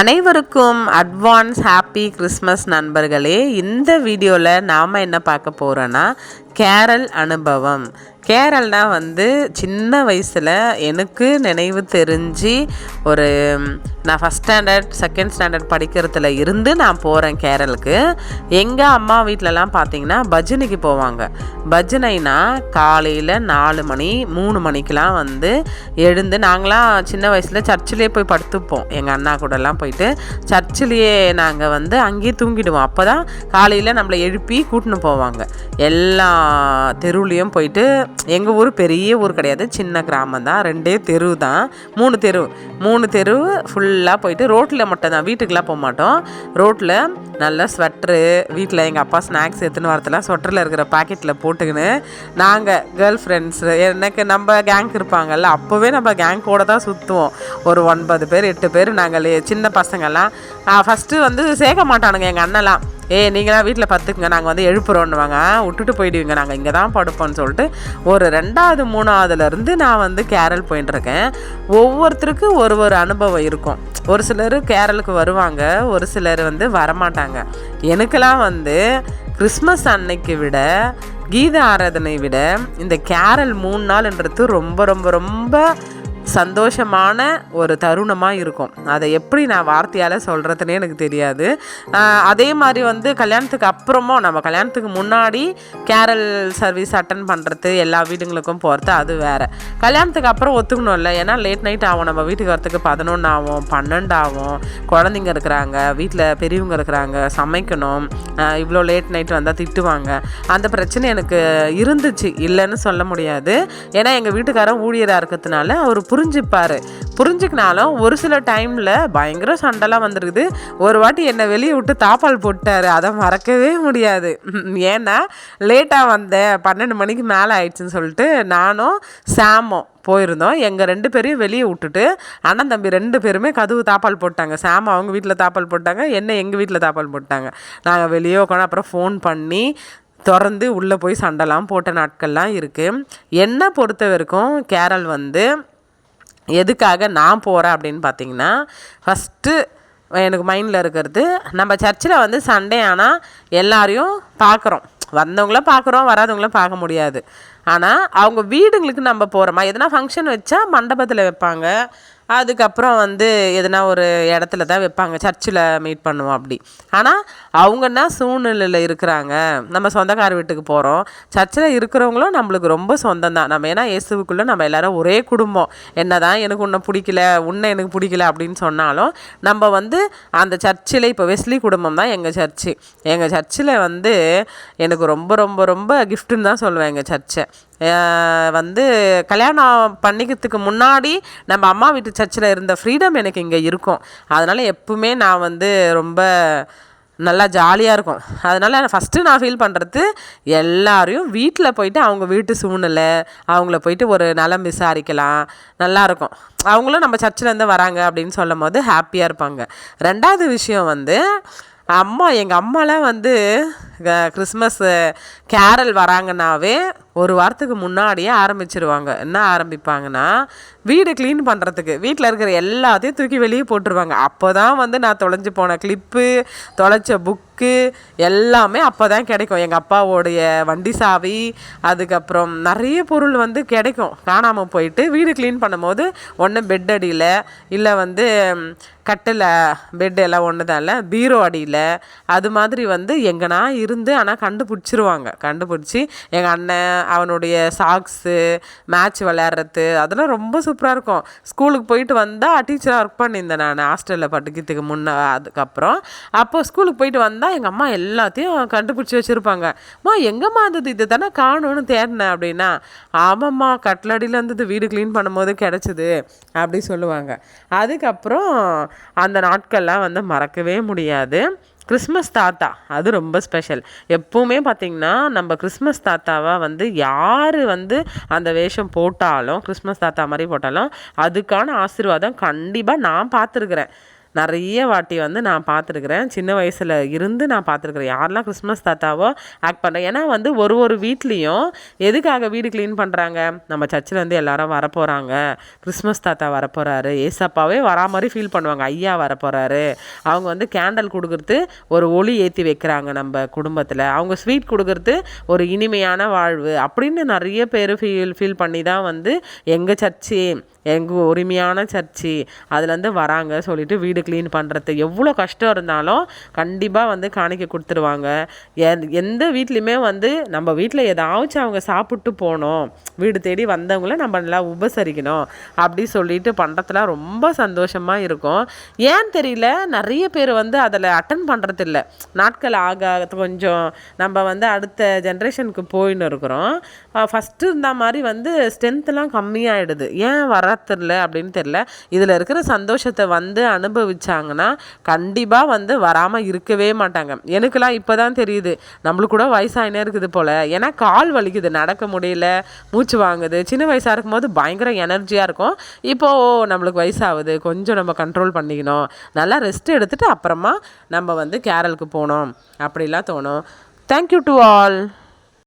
அனைவருக்கும் advance happy Christmas நண்பர்களே இந்த வீடியோவில் நாம் என்ன பார்க்க போகிறோன்னா கேரல் அனுபவம். கேரல்னா வந்து சின்ன வயசில் எனக்கு நினைவு தெரிஞ்சு ஒரு நான் ஃபஸ்ட் ஸ்டாண்டர்ட் செகண்ட் ஸ்டாண்டர்ட் படிக்கிறதுல இருந்து நான் போகிறேன் கேரளுக்கு. எங்கள் அம்மா வீட்டிலலாம் பார்த்தீங்கன்னா பஜனைக்கு போவாங்க. பஜனைனா காலையில் நாலு மணி மூணு மணிக்கெலாம் வந்து எழுந்து நாங்களாம் சின்ன வயசில் சர்ச்சிலே போய் படுத்துப்போம். எங்கள் அண்ணா கூடலாம் போயிட்டு சர்ச்சிலேயே நாங்கள் வந்து அங்கேயே தூங்கிடுவோம். அப்போ தான் காலையில் நம்மளை எழுப்பி கூட்டின்னு போவாங்க. எல்லா தெருவுலேயும் போயிட்டு எங்கள் ஊர் பெரிய ஊர் கிடையாது சின்ன கிராமம் தான். ரெண்டே தெரு தான். மூணு தெரு. மூணு தெரு ஃபுல்லாக போயிட்டு ரோட்டில் மட்டும் தான். வீட்டுக்கெலாம் போக மாட்டோம். ரோட்டில் நல்ல ஸ்வெட்ரு வீட்டில் எங்கள் அப்பா ஸ்நாக்ஸ் எடுத்துன்னு வரதெல்லாம் ஸ்வெட்டரில் இருக்கிற பாக்கெட்டில் போட்டுக்கின்னு நாங்கள் கேர்ள் ஃப்ரெண்ட்ஸு எனக்கு நம்ம கேங்க் இருப்பாங்கல்ல அப்போவே நம்ம கேங்கோட தான் சுற்றுவோம் ஒரு ஒன்பது பேர் எட்டு பேர் நாங்கள் சின்ன பசங்கள்லாம். ஃபஸ்ட்டு வந்து சேர்க்க மாட்டானுங்க எங்கள் அண்ணெல்லாம். ஏ நீங்களாம் வீட்டில் பார்த்துக்குங்க நாங்கள் வந்து எழுப்புறோன்னுவாங்க. விட்டுட்டு போயிடுவீங்க நாங்கள் இங்கே தான் படுப்போம்னு சொல்லிட்டு. ஒரு ரெண்டாவது மூணாவதுலேருந்து நான் வந்து கேரள் போயிட்டுருக்கேன் ஒவ்வொருத்தருக்கும் ஒரு ஒரு அனுபவம் இருக்கும். ஒரு சிலர் கேரளுக்கு வருவாங்க ஒரு சிலர் வந்து வரமாட்டாங்க. எனக்கெல்லாம் வந்து கிறிஸ்மஸ் அன்னைக்கு விட கீத ஆராதனை விட இந்த கேரள் மூணு நாள்ன்றது ரொம்ப ரொம்ப ரொம்ப சந்தோஷமான ஒரு தருணமாக இருக்கும். அதை எப்படி நான் வார்த்தையால் சொல்கிறதுனே எனக்கு தெரியாது. அதே மாதிரி வந்து கல்யாணத்துக்கு அப்புறமும் நம்ம கல்யாணத்துக்கு முன்னாடி கேரல் சர்வீஸ் அட்டன் பண்ணுறது எல்லா வீடுங்களுக்கும் போகிறது அது வேறு. கல்யாணத்துக்கு அப்புறம் ஒத்துக்கணும்ல. ஏன்னா லேட் நைட் ஆகும். நம்ம வீட்டுக்கு வரத்துக்கு பதினொன்று ஆகும் பன்னெண்டு ஆகும். குழந்தைங்க இருக்கிறாங்க வீட்டில் பெரியவங்க இருக்கிறாங்க சமைக்கணும். இவ்வளோ லேட் நைட் வந்தால் திட்டுவாங்க. அந்த பிரச்சனை எனக்கு இருந்துச்சு. இல்லைன்னு சொல்ல முடியாது. ஏன்னா எங்கள் வீட்டுக்காரன் ஊழியராக இருக்கிறதுனால அவர் புரிஞ்சுப்பார். புரிஞ்சுக்கினாலும் ஒரு சில டைமில் பயங்கர சண்டைலாம் வந்துருக்குது. ஒரு வாட்டி என்னை வெளியே விட்டு தாப்பால் போட்டார் அதை மறக்கவே முடியாது. ஏன்னா லேட்டாக வந்தேன். பன்னெண்டு மணிக்கு மேலே ஆயிடுச்சுன்னு சொல்லிட்டு நானும் சாமும் போயிருந்தோம். எங்கள் ரெண்டு பேரையும் வெளியே விட்டுட்டு அண்ணன் தம்பி ரெண்டு பேருமே கதவு தாப்பால் போட்டாங்க. சாம் அவங்க வீட்டில் தாப்பால் போட்டாங்க. என்ன எங்கள் வீட்டில் தாப்பால் போட்டாங்க. நாங்கள் வெளியே உட்காந்து அப்புறம் ஃபோன் பண்ணி திறந்து உள்ளே போய் சண்டைலாம் போட்ட நாட்கள்லாம் இருக்குது என்னை பொறுத்த வரைக்கும் கேரள் வந்து எதுக்காக நான் போகிறேன் அப்படின்னு பார்த்தீங்கன்னா ஃபஸ்ட்டு எனக்கு மைண்டில் இருக்கிறது நம்ம சர்ச்சில் வந்து சண்டே ஆனால் எல்லாரையும் பார்க்குறோம் வந்தவங்களும் பார்க்குறோம் வராதவங்களும் பார்க்க முடியாது. ஆனால் அவங்க வீடுங்களுக்கு நம்ம போகிறோமா எதனா ஃபங்க்ஷன் வச்சா மண்டபத்தில் வைப்பாங்க. அதுக்கப்புறம் வந்து எதனா ஒரு இடத்துல தான் வைப்பாங்க. சர்ச்சில் மீட் பண்ணுவோம் அப்படி. ஆனால் அவங்க என்ன சூழ்நிலையில் இருக்கிறாங்க? நம்ம சொந்தக்கார வீட்டுக்கு போகிறோம் சர்ச்சில் இருக்கிறவங்களும் நம்மளுக்கு ரொம்ப சொந்தம் தான். நம்ம ஏன்னா இயேசுக்குள்ளே நம்ம எல்லாரும் ஒரே குடும்பம். என்ன தான் எனக்கு உன்னை பிடிக்கல உன்னை எனக்கு பிடிக்கல அப்படின்னு சொன்னாலும் நம்ம வந்து அந்த சர்ச்சில் இப்போ வெஸ்லி குடும்பம் தான் எங்கள் சர்ச்சு. எங்கள் சர்ச்சில் வந்து எனக்கு ரொம்ப ரொம்ப ரொம்ப கிஃப்ட்டுன்னு தான் சொல்லுவேன் எங்கள் சர்ச்சை. வந்து கல்யாணம் பண்ணிக்கிறதுக்கு முன்னாடி நம்ம அம்மா வீட்டு சர்ச்சில் இருந்த ஃப்ரீடம் எனக்கு இங்கே இருக்கும். அதனால் எப்பவுமே நான் வந்து ரொம்ப நல்லா ஜாலியாக இருக்கும். அதனால் ஃபஸ்ட்டு நான் ஃபீல் பண்ணுறது எல்லாரையும் வீட்டில் போயிட்டு அவங்க வீட்டு சூழ்நிலை அவங்கள போயிட்டு ஒரு நலம் விசாரிக்கலாம் நல்லாயிருக்கும் அவங்களும் நம்ம சர்ச்சிலேருந்து வராங்க அப்படின்னு சொல்லும் போது ஹாப்பியாக இருப்பாங்க. ரெண்டாவது விஷயம் வந்து அம்மா எங்கள் அம்மாலாம் வந்து கிறிஸ்மஸ் கேரல் வராங்கன்னாவே ஒரு வாரத்துக்கு முன்னாடியே ஆரம்பிச்சிருவாங்க. என்ன ஆரம்பிப்பாங்கன்னா வீடு க்ளீன் பண்ணுறதுக்கு வீட்டில் இருக்கிற எல்லாத்தையும் தூக்கி வெளியே போட்டுருவாங்க. அப்போ தான் வந்து நான் தொலைஞ்சு போன கிளிப்பு தொலைச்ச புக்கு எல்லாமே அப்போ தான் கிடைக்கும். எங்கள் அப்பாவோடைய வண்டி சாவி அதுக்கப்புறம் நிறைய பொருள் வந்து கிடைக்கும். காணாமல் போயிட்டு வீடு க்ளீன் பண்ணும்போது ஒன்று பெட் அடியில் இல்லை வந்து கட்டில் பெட் எல்லாம் ஒன்று தான் இல்லை பீரோ அடியில் அது மாதிரி வந்து எங்கன்னா இருந்து ஆனால் கண்டுபிடிச்சிருவாங்க. கண்டுபிடிச்சி எங்கள் அண்ணன் அவனுடைய சாக்ஸு மேட்ச் விளையாடுறது அதெல்லாம் ரொம்ப சூப்பராக இருக்கும். ஸ்கூலுக்கு போயிட்டு வந்தால் டீச்சராக ஒர்க் பண்ணியிருந்தேன் நான் ஹாஸ்டலில் படிக்கிறதுக்கு முன்னே அதுக்கப்புறம். அப்போ ஸ்கூலுக்கு போயிட்டு வந்தால் எங்கள் அம்மா எல்லாத்தையும் கண்டுபிடிச்சி வச்சுருப்பாங்க. அம்மா எங்கேம்மா இருந்தது? இது தானே காணும்னு தேடினேன் அப்படின்னா ஆமாம்மா கட்லடியில் இருந்தது. வீடு க்ளீன் பண்ணும்போது கிடச்சிது அப்படி சொல்லுவாங்க. அதுக்கப்புறம் அந்த நாட்கள்லாம் வந்து மறக்கவே முடியாது. கிறிஸ்மஸ் தாத்தா அது ரொம்ப ஸ்பெஷல். எப்போவுமே பார்த்திங்கன்னா நம்ம கிறிஸ்மஸ் தாத்தாவாக வந்து யார் வந்து அந்த வேஷம் போட்டாலும் கிறிஸ்மஸ் தாத்தா மாதிரி போட்டாலும் அதுக்கான ஆசீர்வாதம் கண்டிப்பாக நான் பார்த்துருக்குறேன் நிறைய வாட்டி வந்து நான் பார்த்துருக்குறேன். சின்ன வயசில் இருந்து நான் பார்த்துருக்குறேன். யாரெல்லாம் கிறிஸ்மஸ் தாத்தாவோ ஆக்ட் பண்ணுறேன் ஏன்னா வந்து ஒரு ஒரு வீட்லேயும் எதுக்காக வீடு க்ளீன் பண்ணுறாங்க நம்ம சர்ச்சிலேருந்து எல்லாரும் வரப்போகிறாங்க கிறிஸ்மஸ் தாத்தா வரப்போகிறாரு ஏசப்பாவே வரா மாதிரி ஃபீல் பண்ணுவாங்க. ஐயா வரப்போகிறாரு அவங்க வந்து கேண்டல் கொடுக்குறது ஒரு ஒளி ஏற்றி வைக்கிறாங்க நம்ம குடும்பத்தில். அவங்க ஸ்வீட் கொடுக்குறது ஒரு இனிமையான வாழ்வு அப்படின்னு நிறைய பேர் ஃபீல் ஃபீல் பண்ணி தான் வந்து எங்கள் சர்ச்சு எங்கள் உரிமையான சர்ச்சு அதுலேருந்து வராங்க சொல்லிட்டு வீடு க்ளீன் பண்ணுறது எவ்வளோ கஷ்டம் இருந்தாலும் கண்டிப்பாக வந்து காணிக்க கொடுத்துருவாங்க. எந்த வீட்லேயுமே வந்து நம்ம வீட்டில் ஏதாச்சும் அவங்க சாப்பிட்டு போகணும் வீடு தேடி வந்தவங்கள நம்ம நல்லா உபசரிக்கணும் அப்படி சொல்லிட்டு பண்ணுறதுல ரொம்ப சந்தோஷமாக இருக்கும். ஏன் தெரியல நிறைய பேர் வந்து அதில் அட்டன் பண்ணுறதில்ல நாட்கள் ஆக கொஞ்சம் நம்ம வந்து அடுத்த ஜென்ரேஷனுக்கு போயின்னு இருக்கிறோம். ஃபஸ்ட்டு இருந்த மாதிரி வந்து ஸ்ட்ரென்த்லாம் கம்மியாகிடுது ஏன் வரத்தில்ல அப்படின்னு தெரில இதில் இருக்கிற சந்தோஷத்தை வந்து அனுபவிச்சாங்கன்னா கண்டிப்பாக வந்து வராமல் இருக்கவே மாட்டாங்க. எனக்கெல்லாம் இப்போ தான் தெரியுது. நம்மளுக்கு கூட வயசாயினே இருக்குது போல். ஏன்னா கால் வலிக்குது நடக்க முடியல மூச்சு வாங்குது. சின்ன வயசாக இருக்கும்போது பயங்கர எனர்ஜியாக இருக்கும். இப்போது நம்மளுக்கு வயசாகுது. கொஞ்சம் நம்ம கண்ட்ரோல் பண்ணிக்கணும். நல்லா ரெஸ்ட் எடுத்துகிட்டு அப்புறமா நம்ம வந்து கேரளுக்கு போகணும். அப்படிலாம் தோணும். Thank you to all